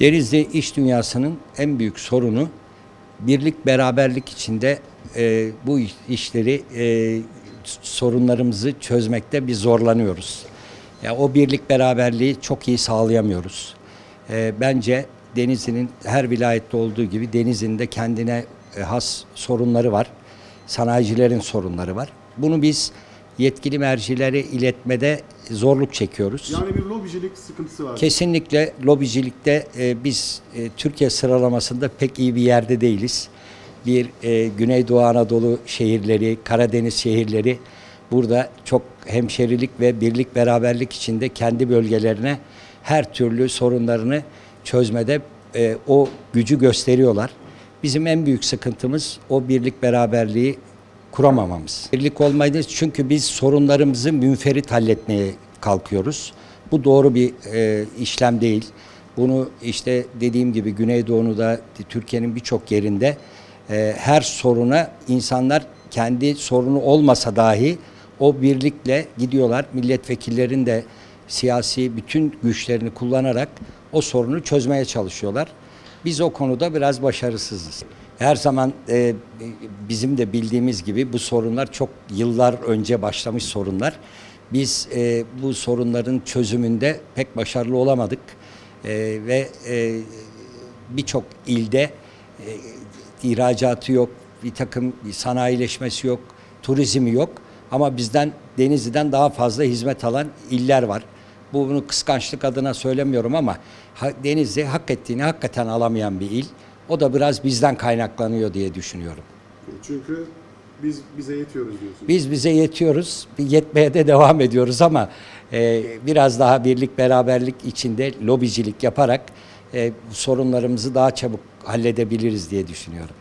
Denizli iş dünyasının en büyük sorunu birlik beraberlik içinde e, bu iş- işleri e, sorunlarımızı çözmekte biz zorlanıyoruz. Ya o birlik beraberliği çok iyi sağlayamıyoruz. E, bence Denizli'nin her vilayette olduğu gibi Denizli'nin de kendine e, has sorunları var. Sanayicilerin sorunları var. Bunu biz yetkili mercilere iletmede zorluk çekiyoruz. Yani bir lobicilik sıkıntısı var. Kesinlikle lobicilikte e, biz e, Türkiye sıralamasında pek iyi bir yerde değiliz. Bir e, Güneydoğu Anadolu şehirleri, Karadeniz şehirleri burada çok hemşerilik ve birlik beraberlik içinde kendi bölgelerine her türlü sorunlarını çözmede e, o gücü gösteriyorlar. Bizim en büyük sıkıntımız o birlik beraberliği kuramamamız. Birlik olmayız çünkü biz sorunlarımızı münferit halletmeye kalkıyoruz. Bu doğru bir e, işlem değil. Bunu işte dediğim gibi Güneydoğu'da Türkiye'nin birçok yerinde e, her soruna insanlar kendi sorunu olmasa dahi o birlikle gidiyorlar. Milletvekillerin de siyasi bütün güçlerini kullanarak o sorunu çözmeye çalışıyorlar. Biz o konuda biraz başarısızız. Her zaman e, bizim de bildiğimiz gibi bu sorunlar çok yıllar önce başlamış sorunlar. Biz e, bu sorunların çözümünde pek başarılı olamadık E, ve e, birçok ilde e, ihracatı yok, bir takım sanayileşmesi yok, turizmi yok. Ama bizden Denizli'den daha fazla hizmet alan iller var. Bu bunu kıskançlık adına söylemiyorum ama Denizli hak ettiğini hakikaten alamayan bir il. O da biraz bizden kaynaklanıyor diye düşünüyorum. Çünkü biz bize yetiyoruz diyorsunuz. Biz bize yetiyoruz, yetmeye de devam ediyoruz ama e, biraz daha birlik beraberlik içinde lobicilik yaparak e, sorunlarımızı daha çabuk halledebiliriz diye düşünüyorum.